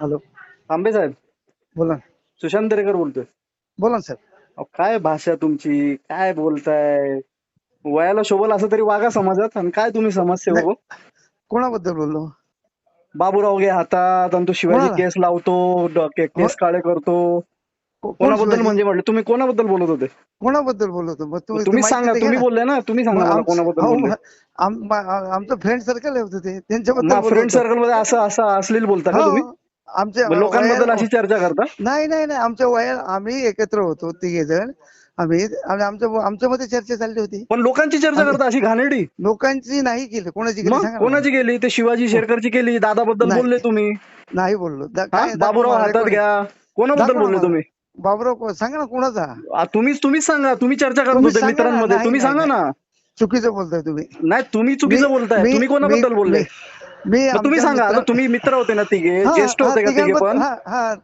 Hello. तांबे साहेब. बोला ना. सुशांत दरेकर बोलतोय. बोला ना साहेब. अहो, काय भाषा तुमची? काय बोलताय? वयाला शोभल असं तरी वागा समाजात आणि काय तुम्ही समाजसेवक हो? कोणाबद्दल बोललो? बाबूराव घे हातात आणि तो शिवाजी कोणाला? केस लावतो ड- के- केस काळे करतो. को- कोण कोणाबद्दल शिवाजी? म्हणजे म्हटलं? तुम्ही कोणाबद्दल बोलत होते? कोणाबद्दल बोलतो मग तुम्ही तुम्ही माहिती सांगा तर तुम्ही ना. बोलले ना? तुम्ही सांगा मग मला आम- कोणाबद्दल अहो, बोलले? मग आम- मा- आमचं फ्रेंड सर्कल होतं ते. त्यांच्याबद्दल फ्रेंड होतो. सर्कलमध्ये असं असं अश्लील बोलता का हो, तुम्ही? आमच्या लोकांबद्दल अशी चर्चा करता? नाही नाही नाही. आमच्या वया आम्ही एकत्र होतो तिघे जण. आम्ही आणि आमच्या आमच्यामध्ये चर्चा चालली होती. पण लोकांची चर्चा करता अशी घाणेरडी? लोकांची नाही केली. कोणाची केली. कोणाची गेली ते शिवाजी शेरकरची केली? दादाबद्दल. बोलले तुम्ही? नाही बोललो. हा? बाबूराव हातात. घ्या. कोणाबद्दल बोलले. तुम्ही? बाबूराव सांगा ना कोणाचा? तुम्हीच तुम्हीच सांगा. तुम्ही चर्चा करत होते. मित्रांमध्ये. तुम्ही सांगा ना. चुकीचं बोलताय तुम्ही. नाही तुम्ही चुकीचं बोलताय. तुम्ही कोणाबद्दल बोलले? मी- तुम्ही सांगा आता तुम्ही मित्र होते ना तिघे ज्येष्ठ होते का तिघे तिघांबद्दल- पण हा, हा,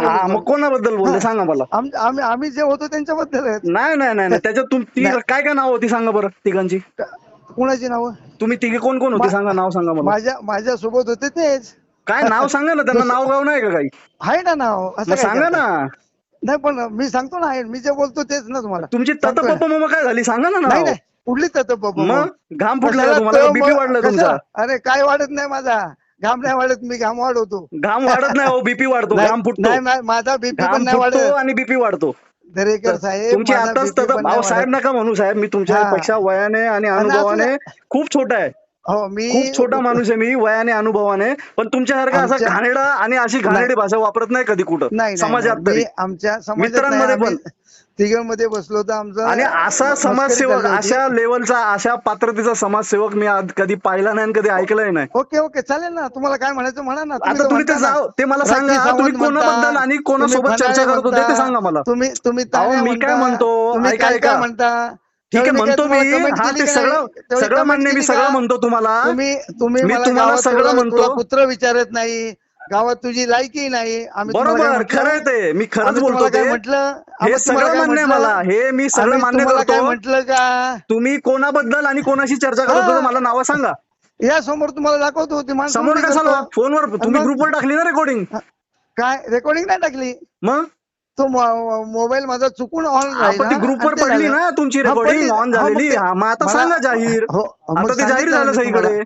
हा बोलतो. मग कोणाबद्दल बोलले. सांगा मला आम- आम्ही जे होतो त्यांच्याबद्दल. नाही नाही नाही. त्याच्यात. काय काय नाव होती सांगा बरं तिघांची कुणाची नाव तुम्ही तिघे कोण कोण होते सांगा नाव सांगा मला माझ्या माझ्या सोबत होते तेच काय नाव सांगा ना त्यांना नाव गाव नाही का काही आहे ना नाव असं सांगा? ना नाही पण मी सांगतो ना मी जे बोलतो तेच ना तुम्हाला तुमची. ततपप्पा मग काय झाली सांगा ना नाही तत्व बाबा मग. घाम फुटला तुम्हाला? बीपी वाढला? तुमचा. अरे काय वाढत नाही माझा. घाम नाही वाढत मी घाम वाढवतो. घाम वाढत नाही हो बीपी वाढतो घाम फुटतो. नाही, माझा बीपी पण नाही वाढत. आणि बीपी वाढतो. दरेकर साहेब तुमची आताच साहेब. नका म्हणू साहेब. मी तुमच्या. पेक्षा वयाने आणि अनुभवाने खूप छोटा आहे. हो मी खूप छोटा माणूस आहे मी वयाने अनुभवाने पण तुमच्यासारखा असा घाणेरडा आणि अशी घाणेरडी भाषा वापरत नाही कधी कुठं. समाजात आमच्या मित्रांमध्ये आम्ही तिघांमध्ये बसलो होतो. आमचं आणि असा समाजसेवक. अशा लेवलचा अशा पात्रतेचा समाजसेवक मी आज कधी पाहिला नाही आणि कधी ऐकलंय नाही. Okay okay. चालेल ना. तुम्हाला काय म्हणायचं म्हणा ना. आता तुम्ही ते. जाओ ते मला सांगा. तुम्ही कोणाबद्दल आणि कोणासोबत चर्चा करत होते ते सांगा मला. तुम्ही तुम्ही मी काय म्हणता, ऐका, काय काय ऐका. म्हणता? ठीक आहे म्हणतो मी. हा ते सगळं सगळं मान्य मी सगळं? म्हणतो तुम्हाला. तुम्ही तुम्ही मी मला तुम्हाला सगळं म्हणतो. पुत्र विचारत नाही. गावात तुझी लायकी नाही. आम्ही बरोबर म्हटलं? खरं आहे ते. मी खरंच बोलतो काय म्हटलं? हे सगळं मान्य? मला. हे मी सगळं मान्य करतो. म्हटलं का? तुम्ही कोणाबद्दल आणि कोणाशी चर्चा करत. होता मला नावं सांगा. या समोर तुम्हाला दाखवतो होती. समोर कशाला? करतो. फोनवर तुम्ही? ग्रुपवर टाकली ना रेकॉर्डिंग काय? रेकॉर्डिंग नाही टाकली? मग? तो मोबाईल माझा चुकून ऑन ग्रुपवर पडली ना तुमची रेकॉर्डिंग ऑन झालेली. हा मग आता सांगा जाहीर. हो, आता ते जाहीर झालं सगळीकडे?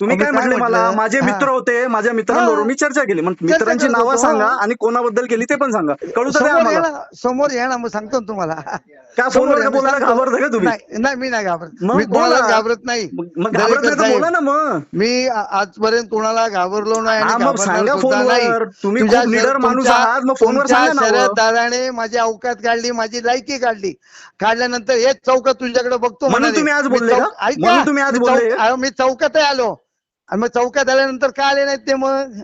तुम्ही काय म्हटले मला? माझे. मित्र होते माझ्या मित्रांबरोबर. मी चर्चा केली मग मित्रांची नावं सांगा. आणि कोणाबद्दल केली ते पण सांगा कळू तर समोर या आम्हाला ना समोर या ना मग सांगतो तुम्हाला का समोर फोनवर बोलायला. घाबरता का तुम्ही नाही मी नाही घाबरत मी कोणाला बोला. घाबरत नाही बोला ना मग मी आजपर्यंत कोणाला घाबरलो नाही सांगा फोनवर. तुम्ही निडर माणूस आहात, मग फोनवर सांगा. शरद दादाने माझी अवकात काढली माझी लायकी काढली काढल्यानंतर हेच चौकात तुझ्याकडे बघतो म्हणून. तुम्ही आज बोलले मी चौकात आलो आणि मग चौकात आल्यानंतर का आले नाहीत ते मग?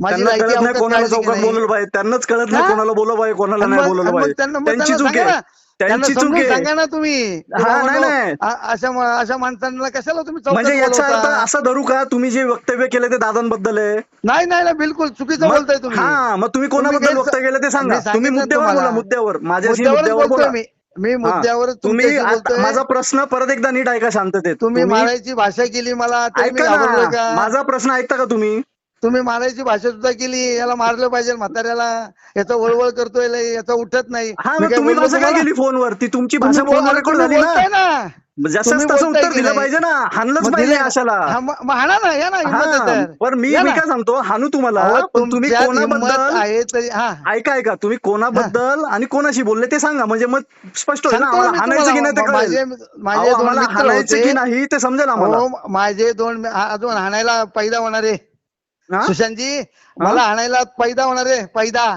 माझी त्यांना लायकी कळत नाही अवकात कोणाला काढली की चौकात नाही? बोलवलं पाहिजे. त्यांनाच कळत नाही हा? कोणाला बोलवलं पाहिजे कोणाला आणि नाही मग- बोलवलं आणि मग पाहिजे. त्यांना- मग त्यांची त्यांना चूक सांगा आहे ना. त्यांना त्यांची चूक समजून आहे. सांगा ना तुम्ही. हा, नाही, बाबांनो, नाही. अ- अशा मा- अशा माणसांना कशाला तुम्ही चौकात म्हणजे याचा अर्थ बोलवता? असं धरू का तुम्ही जे वक्तव्य केलं ते दादांबद्दल आहे? नाही नाही नाही, बिलकुल. चुकीचं मग- बोलताय तुम्ही. हा मग तुम्ही कोणाबद्दल गैरस- वक्तव्य केलं ते सांगा. मी सांगितलं तुम्ही मुद्द्यावर तुम्हाला. बोला मुद्द्यावर. माझ्याशी मुद्द्यावर बोलतोय बोला मी. मी. मुद्द्यावर तुम्ही आता. माझा प्रश्न परत एकदा नीट ऐका शांततेत तुम्ही मारायची भाषा केली मला ऐका ना का माझा प्रश्न ऐकता का तुम्ही तुम्ही मारायची भाषा सुद्धा केली याला मारलं पाहिजे म्हाताऱ्याला याचा वळवळ करतोय लय, याचा उठत नाही हा मी मग काय तुम्ही बोललो भाषा काय तुम्हाला? केली फोनवर ती तुमची भाषा फोनवर झाली ना बोलताय ना जसंच तुम्ही तसं बोलताय उत्तर की दिलं नाही? पाहिजे ना हाणलंच मग पाहिजे दिलं- अशाला हा, मग मग हाणा ना या ना हिंमत आहे हा तर. पण मी या मी ना. काय सांगतो हानू तुम्हाला अहो, पण तुम्ही तुमच्यात हिंमत कोणाबद्दल आहे तरी हा ऐका ऐका तुम्ही कोणाबद्दल आणि कोणाशी बोलले ते सांगा म्हणजे मग स्पष्ट होईल ना सांगतो आम्हाला मी हाणायचं की नाही ते तुम्हाला. कळेल माझे अहो, दोन आम्हाला मित्र हाणायचं की होते नाही ते समजेल आम्हाला हो माझे दोन अजून हाणायला पैदा होणारे? सुशांतजी मला हाणायला पैदा होणारे पैदा.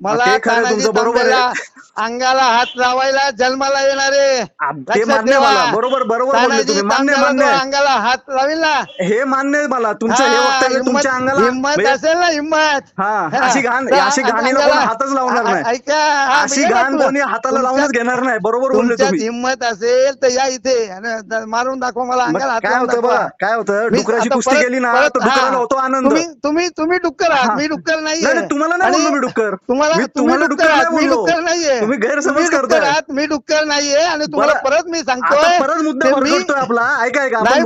मला ते खरं आहे तानाजी तुमचं, बरोबर आहे. तांब्याला अंगाला हात लावायला जन्माला येणारे आ, ते लक्षात मान्य ठेवा. मला बरोबर बरोबर बोलले तानाजी तुम्ही मान्य तांब्याला मान्य तो आहे. अंगाला हात लावेल ना हे मान्य आहे मला तुमचं हे हा, वक्तव्य हिम्मत- तुमच्या अंगाला हिम्मत म्हणजे- असेल ना हिम्मत हा हा. अशी घाण तर अशी घाणीला कोण अंगाला- हातच लावणार आ- नाही ऐका हा, अशी घाण तू. कोणी हाताला लावूनच घेणार नाही बरोबर बोलले तुमच्यात तुम्ही हिंमत असेल तर या इथे आणि द- मारून दाखवा मला मग अंगाला हात काय लावून होतं दाखवा. बघा काय होतं मी डुकराची आता कुस्ती परत- केली ना परत- तर डुकराला. होतो आनंद तुम्ही तुम्ही तुम्ही डुक्कर हा. आहात मी डुक्कर नाही तुम्हाला नाही आणि बोललो मी डुक्कर तुम्हाला तुम्हाला मी तुम्ही डुक्कर आहात मी नाहीये. तुम्ही गैरसमज करताय. मी डुक्कर नाहीये आणि तुम्हाला. परत मी आता सांगतोय परत मुद्दा भरकटतोय आपला. ऐका ऐका नाही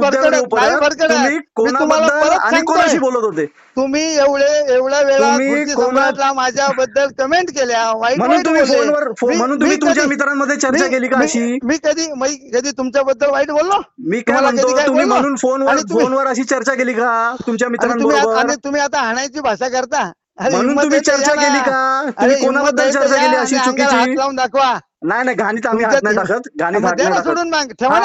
नाही कोणाबद्दल आणि. कोणाशी बोलत होते? तुम्ही एवढे एवढ्या वेळा तुम्ही खुर्ची कोणा- सम्राटला माझ्याबद्दल कमेंट केल्या. वाईट म्हणून तुम्ही तुमच्या मित्रांमध्ये चर्चा केली का अशी? मी कधी मी कधी तुमच्याबद्दल वाईट बोललो? मी काय म्हणतो? तुम्ही? म्हणून फोनवर फोनवर अशी चर्चा केली का तुमच्या मित्रांबरोबर? आणि तुम्ही आता हाणायची भाषा करता. म्हणून तुम्ही चर्चा. केली का? तुम्ही कोणाबद्दल चर्चा केली अशी चुकीची? लावून दाखवा. नाही नाही घाणीत आम्ही हात नाही टाकत. घाणीत हात नाही टाकत. सोडून मग ठेवा?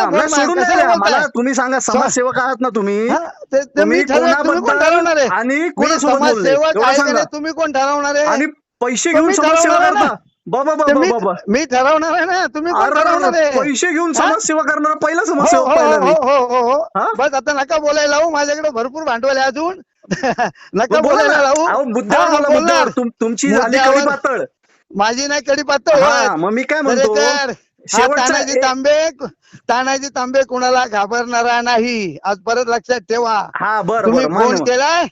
मला तुम्ही सांगा समाजसेवक आहात ना तुम्ही. कोण ठरवणार आहे? आणि बोलले? समाजसेवक तुम्ही कोण ठरवणार आहे? आणि पैसे घेऊन समाजसेवा करता. बाबा बाबा मी बाबा मी ठरवणार आहे ना. तुम्ही कोण पैसे घेऊन? समाजसेवा करणारा पहिला समाजसेवक हो हो हो बस आता नका बोलायला माझ्याकडे भरपूर भांडवल आहे अजून. नका बोलायला हा. मुद्द्यावर तुम- तुमची झाली. कडी पातळ माझी नाही कडी पातळ हा. मग मी काय म्हणतो तानाजी तांबे तानाजी तांबे कुणाला घाबरणारा नाही आज परत लक्षात ठेवा हा बर तुम्ही फोन. केलाय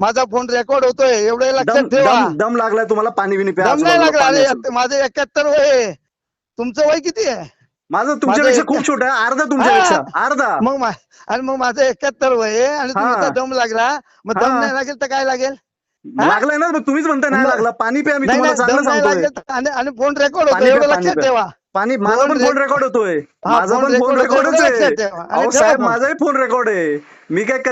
माझा फोन रेकॉर्ड होतोय एवढे लक्षात ठेवा दम लागलाय तुम्हाला पाणी बिनी प्या दम नाही आजूबाजूला लागला. माझं एकाहत्तर वय. तुमचं वय किती आहे माझं तुमच्यापेक्षा खूप छोट आहे अर्धा तुमच्यापेक्षा. अर्धा मग आणि मग माझं एकाहत्तर वय आहे आणि. तुमचा दम लागला मग दम. नाही लागेल तर काय लागेल? लागलाय ना मग तुम्हीच म्हणताय नाही लागला पाणी प्या मी तुम्हाला चांगलं तर- आणि फोन रेकॉर्ड होतो एवढं लक्षात. ठेवा पाणी माझा फोन पण फोन रेक- रेकॉर्ड होतोय माझा पण फोन रेकॉर्ड होतोय, रेकॉर्डच आहे साहेब. माझाही फोन रेकॉर्ड आहे मी काय